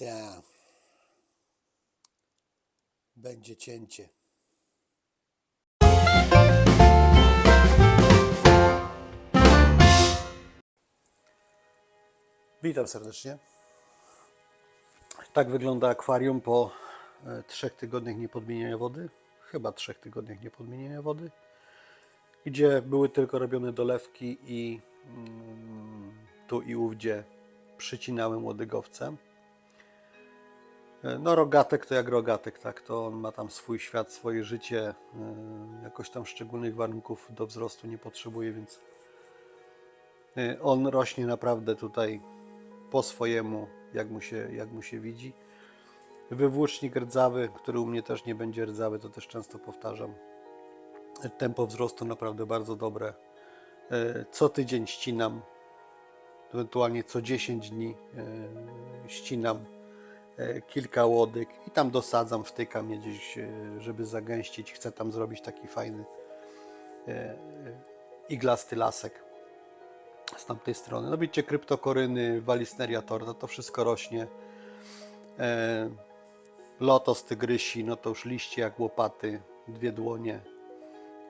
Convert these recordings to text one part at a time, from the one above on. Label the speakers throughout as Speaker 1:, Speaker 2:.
Speaker 1: Ta. Będzie cięcie. Witam serdecznie. Tak wygląda akwarium po e, trzech tygodniach niepodmieniania wody. Chyba trzech tygodniach niepodmieniania wody. Gdzie były tylko robione dolewki i mm, tu i ówdzie przycinałem łodygowcem. E, No rogatek to jak rogatek, tak, to on ma tam swój świat, swoje życie, e, jakoś tam szczególnych warunków do wzrostu nie potrzebuje, więc e, on rośnie naprawdę tutaj po swojemu, jak mu się, jak mu się widzi. Wywłócznik rdzawy, który u mnie też nie będzie rdzawy, to też często powtarzam. Tempo wzrostu naprawdę bardzo dobre. Co tydzień ścinam, ewentualnie co 10 dni ścinam kilka łodyg i tam dosadzam, wtykam je gdzieś, e, żeby zagęścić. Chcę tam zrobić taki fajny e, e, iglasty lasek z tamtej strony. No widzicie, kryptokoryny, walisneria torta, to wszystko rośnie. E, lotos tygrysi, no to już liście jak łopaty, dwie dłonie.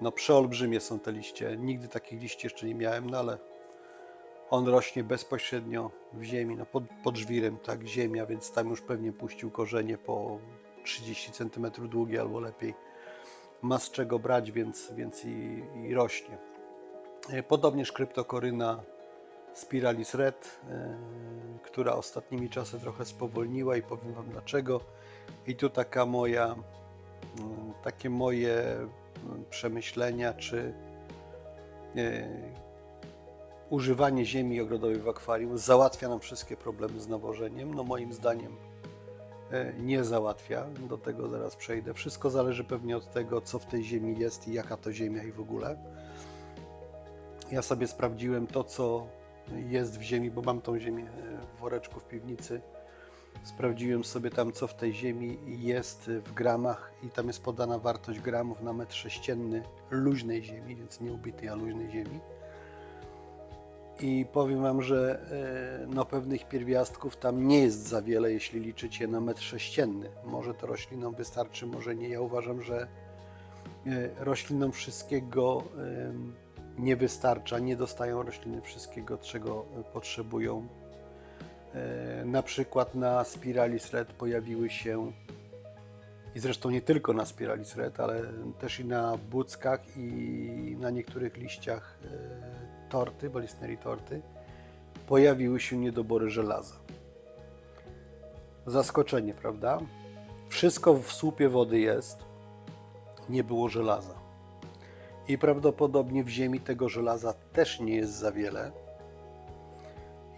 Speaker 1: No przeolbrzymie są te liście. Nigdy takich liści jeszcze nie miałem, no ale on rośnie bezpośrednio w ziemi, no pod, pod żwirem, tak, ziemia, więc tam już pewnie puścił korzenie po 30 cm długie albo lepiej. Ma z czego brać, więc, więc i, i rośnie. E, Podobnież kryptokoryna Spiralis Red, e, która ostatnimi czasy trochę spowolniła i powiem Wam dlaczego. I tu taka moja, takie moje przemyślenia, czy e, używanie ziemi ogrodowej w akwarium załatwia nam wszystkie problemy z nawożeniem. No moim zdaniem e, nie załatwia. Do tego zaraz przejdę. Wszystko zależy pewnie od tego, co w tej ziemi jest i jaka to ziemia i w ogóle. Ja sobie sprawdziłem to, co jest w ziemi, bo mam tą ziemię e, w woreczku w piwnicy. Sprawdziłem sobie tam, co w tej ziemi jest w gramach i tam jest podana wartość gramów na metr sześcienny luźnej ziemi, więc nie ubitej, a luźnej ziemi. I powiem Wam, że e, no, pewnych pierwiastków tam nie jest za wiele, jeśli liczycie na metr sześcienny. Może to roślinom wystarczy, może nie. Ja uważam, że e, roślinom wszystkiego nie wystarcza, nie dostają rośliny wszystkiego, czego potrzebują. E, Na przykład na Spiralis Red pojawiły się, i zresztą nie tylko na Spiralis Red, ale też i na buckach i na niektórych liściach torty, balisnerii torty, pojawiły się niedobory żelaza. Zaskoczenie, prawda? Wszystko w słupie wody jest, nie było żelaza. I prawdopodobnie w ziemi tego żelaza też nie jest za wiele.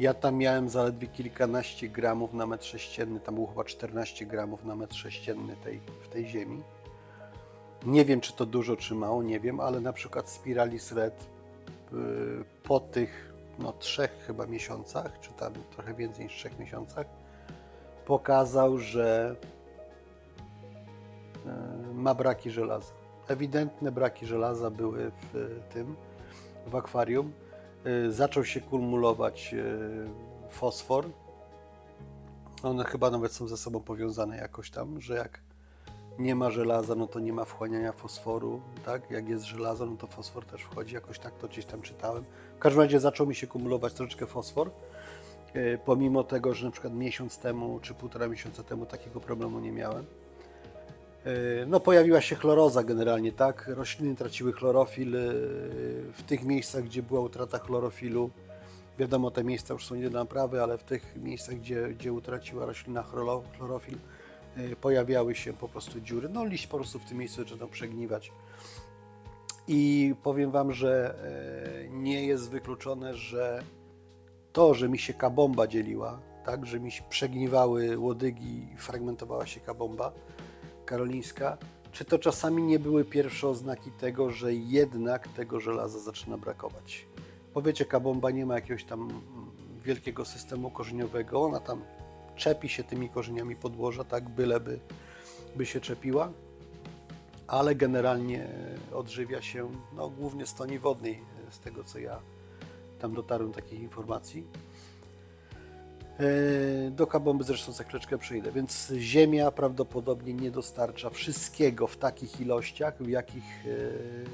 Speaker 1: Ja tam miałem zaledwie kilkanaście gramów na metr sześcienny, tam było chyba 14 gramów na metr sześcienny tej, w tej ziemi. Nie wiem, czy to dużo, czy mało, nie wiem, ale na przykład Spiralis Red po tych no, trzech chyba miesiącach, czy tam trochę więcej niż trzech miesiącach, pokazał, że y, ma braki żelaza. Ewidentne braki żelaza były w y, tym, w akwarium. Y, Zaczął się kumulować y, fosfor. One chyba nawet są ze sobą powiązane jakoś tam, że jak nie ma żelaza, no to nie ma wchłaniania fosforu, tak? Jak jest żelazo, no to fosfor też wchodzi, jakoś tak to gdzieś tam czytałem. W każdym razie zaczął mi się kumulować troszeczkę fosfor, y, pomimo tego, że na przykład miesiąc temu czy półtora miesiąca temu takiego problemu nie miałem. Y, No, pojawiła się chloroza generalnie, tak? Rośliny traciły chlorofil y, w tych miejscach, gdzie była utrata chlorofilu. Wiadomo, te miejsca już są nie do naprawy, ale w tych miejscach, gdzie, gdzie utraciła roślina chloro- chlorofil, pojawiały się po prostu dziury. No, liść po prostu w tym miejscu zaczął przegniwać. I powiem Wam, że e, nie jest wykluczone, że to, że mi się kabomba dzieliła, tak, że mi się przegniwały łodygi i fragmentowała się kabomba karolińska, czy to czasami nie były pierwsze oznaki tego, że jednak tego żelaza zaczyna brakować. Bo wiecie, kabomba nie ma jakiegoś tam mm, wielkiego systemu korzeniowego, ona tam czepi się tymi korzeniami podłoża, tak, byleby by się czepiła, ale generalnie odżywia się no, głównie z toni wodnej, z tego co ja tam dotarłem takich informacji. E, Do kabomby zresztą za chwileczkę przyjdę, więc Ziemia prawdopodobnie nie dostarcza wszystkiego w takich ilościach, w jakich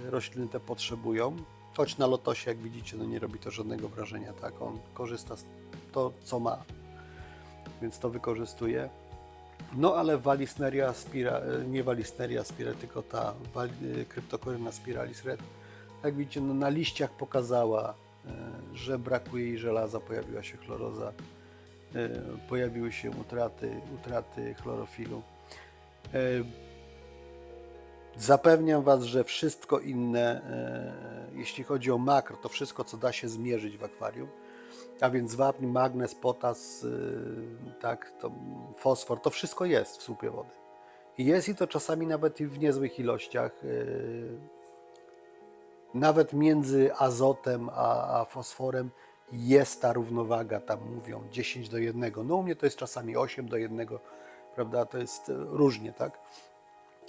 Speaker 1: e, rośliny te potrzebują. Choć na lotosie, jak widzicie, no nie robi to żadnego wrażenia, tak? On korzysta z to, co ma, więc to wykorzystuje. No ale Walisneria spira, e, nie Walisneria spira, tylko ta e, Cryptocoryna spiralis red, jak widzicie, no na liściach pokazała, e, że brakuje jej żelaza, pojawiła się chloroza, pojawiły się utraty, utraty chlorofilu. Zapewniam Was, że wszystko inne, jeśli chodzi o makro, to wszystko, co da się zmierzyć w akwarium, a więc wapń, magnez, potas, e, tak, to fosfor, to wszystko jest w słupie wody. I jest i to czasami nawet i w niezłych ilościach. e, Nawet między azotem a, a fosforem jest ta równowaga, tam mówią 10 do 1. No u mnie to jest czasami 8 do 1, prawda? To jest e, różnie, tak?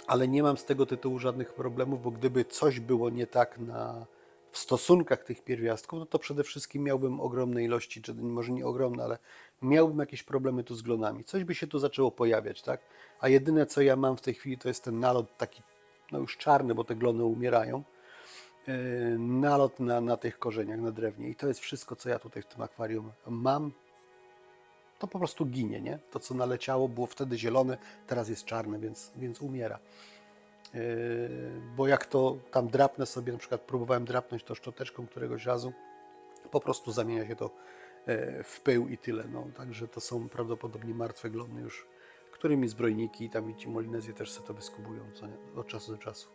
Speaker 1: ale nie mam z tego tytułu żadnych problemów, bo gdyby coś było nie tak na, w stosunkach tych pierwiastków, no to przede wszystkim miałbym ogromne ilości, czy może nie ogromne, ale miałbym jakieś problemy tu z glonami. Coś by się tu zaczęło pojawiać, tak? A jedyne co ja mam w tej chwili to jest ten nalot taki, no już czarny, bo te glony umierają. Yy, Nalot na, na tych korzeniach, na drewnie. I to jest wszystko, co ja tutaj w tym akwarium mam to po prostu ginie, nie? To, co naleciało, było wtedy zielone, teraz jest czarne, więc, więc umiera. Bo jak to tam drapnę sobie, na przykład próbowałem drapnąć to szczoteczką któregoś razu, po prostu zamienia się to e, w pył i tyle. No, także to są prawdopodobnie martwe glony już, którymi zbrojniki i tam i ci molinezje też sobie to wyskubują co nie? od czasu do czasu.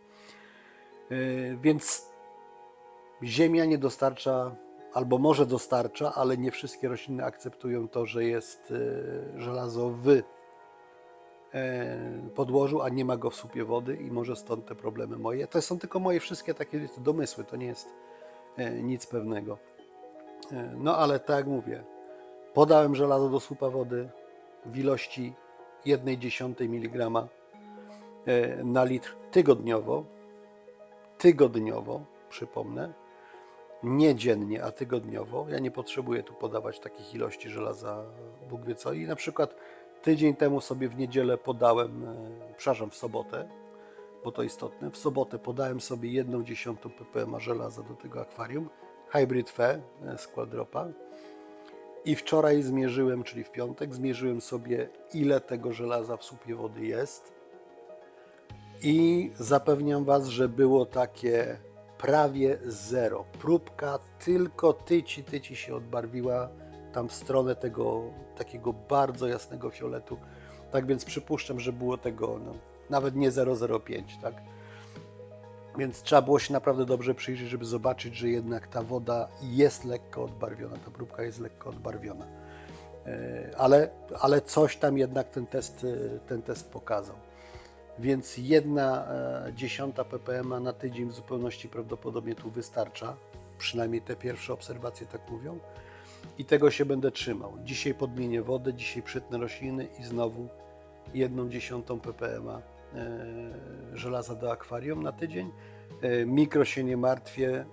Speaker 1: Yy, Więc Ziemia nie dostarcza, albo może dostarcza, ale nie wszystkie rośliny akceptują to, że jest e, żelazo w e, podłożu, a nie ma go w słupie wody i może stąd te problemy moje. To są tylko moje wszystkie takie domysły, to nie jest e, nic pewnego. E, No ale tak jak mówię, podałem żelazo do słupa wody w ilości 1,1 mg e, na litr tygodniowo, tygodniowo, przypomnę, nie dziennie, a tygodniowo. Ja nie potrzebuję tu podawać takich ilości żelaza, Bóg wie co. I na przykład tydzień temu sobie w niedzielę podałem, e, przepraszam, w sobotę, bo to istotne, w sobotę podałem sobie 1 dziesiątą ppm żelaza do tego akwarium, Hybrid Fe z Quadropa. I wczoraj zmierzyłem, czyli w piątek, zmierzyłem sobie ile tego żelaza w słupie wody jest. I zapewniam Was, że było takie prawie zero. Próbka tylko tyci, tyci się odbarwiła tam w stronę tego takiego bardzo jasnego fioletu. Tak więc przypuszczam, że było tego no, nawet nie 0,05, tak? Więc trzeba było się naprawdę dobrze przyjrzeć, żeby zobaczyć, że jednak ta woda jest lekko odbarwiona, ta próbka jest lekko odbarwiona. E, Ale, ale coś tam jednak ten test, e, ten test pokazał. Więc jedna e, dziesiąta ppm na tydzień w zupełności prawdopodobnie tu wystarcza. Przynajmniej te pierwsze obserwacje tak mówią. I tego się będę trzymał. Dzisiaj podmienię wodę, dzisiaj przytnę rośliny i znowu jedną dziesiątą ppm e, żelaza do akwarium na tydzień. E, mikro się nie martwię.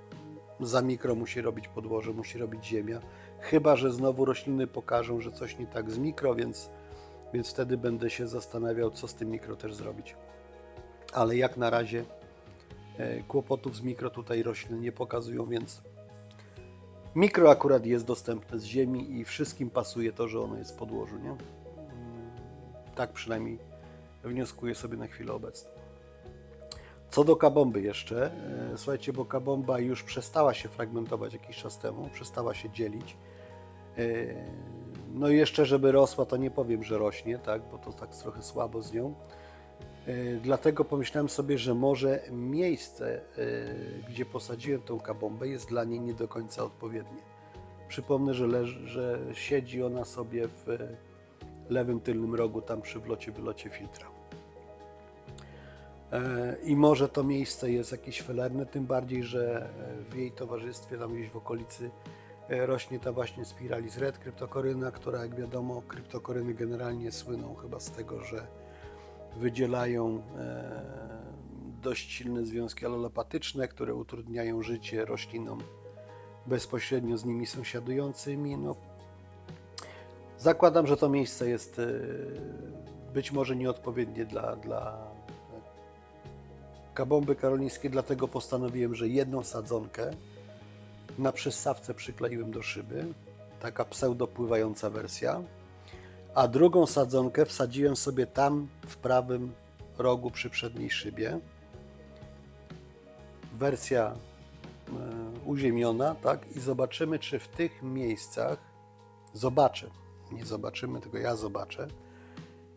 Speaker 1: Za mikro musi robić podłoże, musi robić ziemia. Chyba, że znowu rośliny pokażą, że coś nie tak z mikro, więc więc wtedy będę się zastanawiał, co z tym mikro też zrobić. Ale jak na razie e, kłopotów z mikro tutaj rośliny nie pokazują, więc mikro akurat jest dostępne z ziemi i wszystkim pasuje to, że ono jest w podłożu, nie? Mm, Tak przynajmniej wnioskuję sobie na chwilę obecną. Co do kabomby jeszcze, e, słuchajcie, bo kabomba już przestała się fragmentować jakiś czas temu, przestała się dzielić. E, No i jeszcze, żeby rosła, to nie powiem, że rośnie, tak, bo to tak trochę słabo z nią. E, Dlatego pomyślałem sobie, że może miejsce, e, gdzie posadziłem tą kabombę, jest dla niej nie do końca odpowiednie. Przypomnę, że, leży, że siedzi ona sobie w e, lewym tylnym rogu, tam przy wlocie, wylocie filtra. I może to miejsce jest jakieś felerne, tym bardziej, że w jej towarzystwie, tam gdzieś w okolicy, rośnie ta właśnie Spiralis red, kryptokoryna, która jak wiadomo, kryptokoryny generalnie słyną chyba z tego, że wydzielają e, dość silne związki alolopatyczne, które utrudniają życie roślinom bezpośrednio z nimi sąsiadującymi. No, Zakładam, że to miejsce jest y, być może nieodpowiednie dla, dla kabomby karolińskiej, dlatego postanowiłem, że jedną sadzonkę na przyssawce przykleiłem do szyby, taka pseudopływająca wersja, a drugą sadzonkę wsadziłem sobie tam w prawym rogu przy przedniej szybie. Wersja e, uziemiona, tak? I zobaczymy, czy w tych miejscach zobaczę, nie zobaczymy, tylko ja zobaczę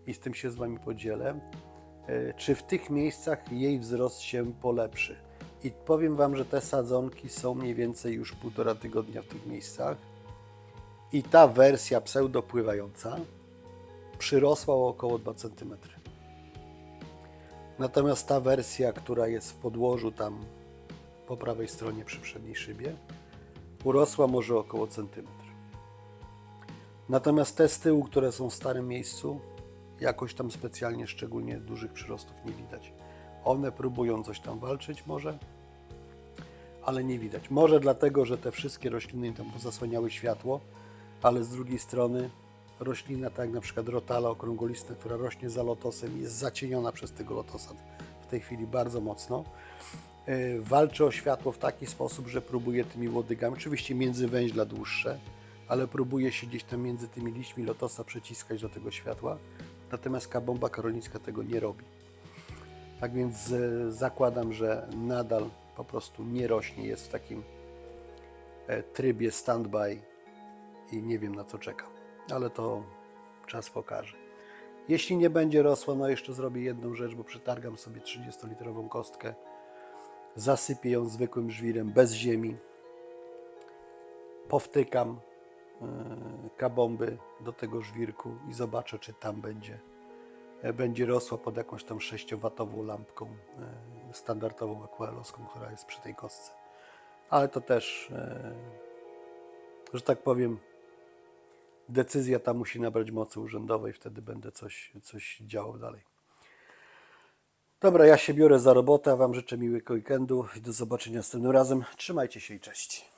Speaker 1: i z tym się z Wami podzielę, e, czy w tych miejscach jej wzrost się polepszy. I powiem Wam, że te sadzonki są mniej więcej już półtora tygodnia w tych miejscach i ta wersja pseudopływająca przyrosła o około 2 cm. Natomiast ta wersja, która jest w podłożu tam po prawej stronie przy przedniej szybie, urosła może około centymetr. Natomiast te z tyłu, które są w starym miejscu, jakoś tam specjalnie szczególnie dużych przyrostów nie widać. One próbują coś tam walczyć może, ale nie widać. Może dlatego, że te wszystkie rośliny tam pozasłaniały światło, ale z drugiej strony roślina, tak jak na przykład rotala okrągolistna, która rośnie za lotosem, jest zacieniona przez tego lotosa w tej chwili bardzo mocno. Yy, Walczy o światło w taki sposób, że próbuje tymi łodygami, oczywiście międzywęźla dłuższe, ale próbuje się gdzieś tam między tymi liśćmi lotosa przeciskać do tego światła. Natomiast kabomba karolińska tego nie robi. Tak więc e, zakładam, że nadal po prostu nie rośnie, jest w takim e, trybie standby i nie wiem na co czekam, ale to czas pokaże. Jeśli nie będzie rosła, no jeszcze zrobię jedną rzecz, bo przetargam sobie 30-litrową kostkę, zasypię ją zwykłym żwirem bez ziemi, powtykam e, kabomby do tego żwirku i zobaczę, czy tam będzie, e, będzie rosła pod jakąś tam 6-watową lampką e, standardową aqualoską, która jest przy tej kostce. Ale to też, e, że tak powiem, decyzja ta musi nabrać mocy urzędowej, wtedy będę coś, coś działał dalej. Dobra, ja się biorę za robotę, a Wam życzę miłego weekendu i do zobaczenia następnym razem. Trzymajcie się i cześć.